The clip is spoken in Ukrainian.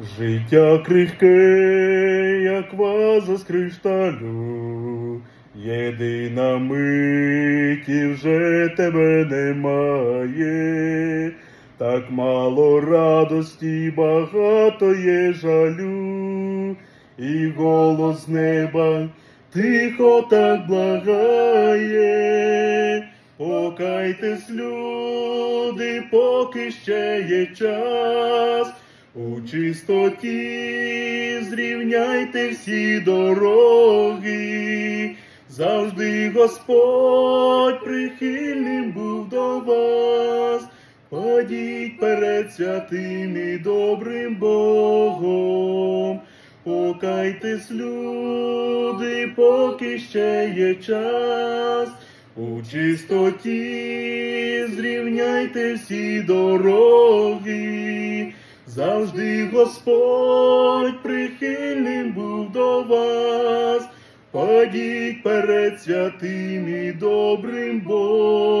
Життя крихке, як ваза з кришталю, єдина мить і вже тебе немає, так мало радості, багато є жалю, і голос неба тихо так благає. Покайтесь, люди, поки ще є час. У чистоті зрівняйте всі дороги, завжди Господь прихильним був до вас. Падіть перед святим і добрим Богом. Покайтесь, люди, поки ще є час. У чистоті зрівняйте всі дороги, завжди Господь прихильним був до вас, падіть перед святим і добрим Богом.